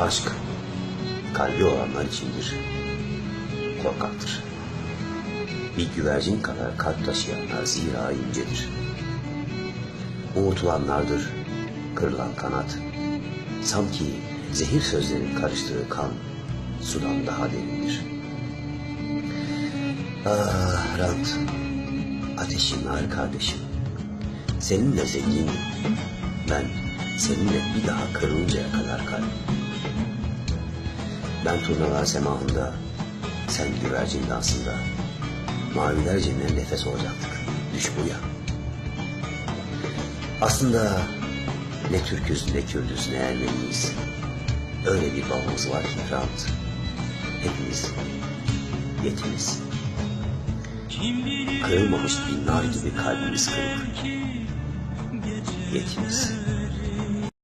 Aşk kalbi olanlar içindir. Korkaktır. Bir güvercin kadar kalp taşıyanlar zira incedir. Unutulanlardır kırılan kanat. Sanki zehir sözlerin karıştığı kan sudan daha derindir. Ah Rant, ateşin nar kardeşim. Seninle zenginim. Ben seninle bir daha kırılıncaya kadar kalbim. Ben turnalar semahında, sen güvercin dansında. Maviler cemine nefes olacaktık. Düş bu ya. Aslında ne Türküz ne Kürdüz ne Ermeniyiz. Öyle bir babamız var ki Rant. Hepimiz yetimiz. Kırılmamış bir nar gibi kalbimiz kırık. Yetimiz.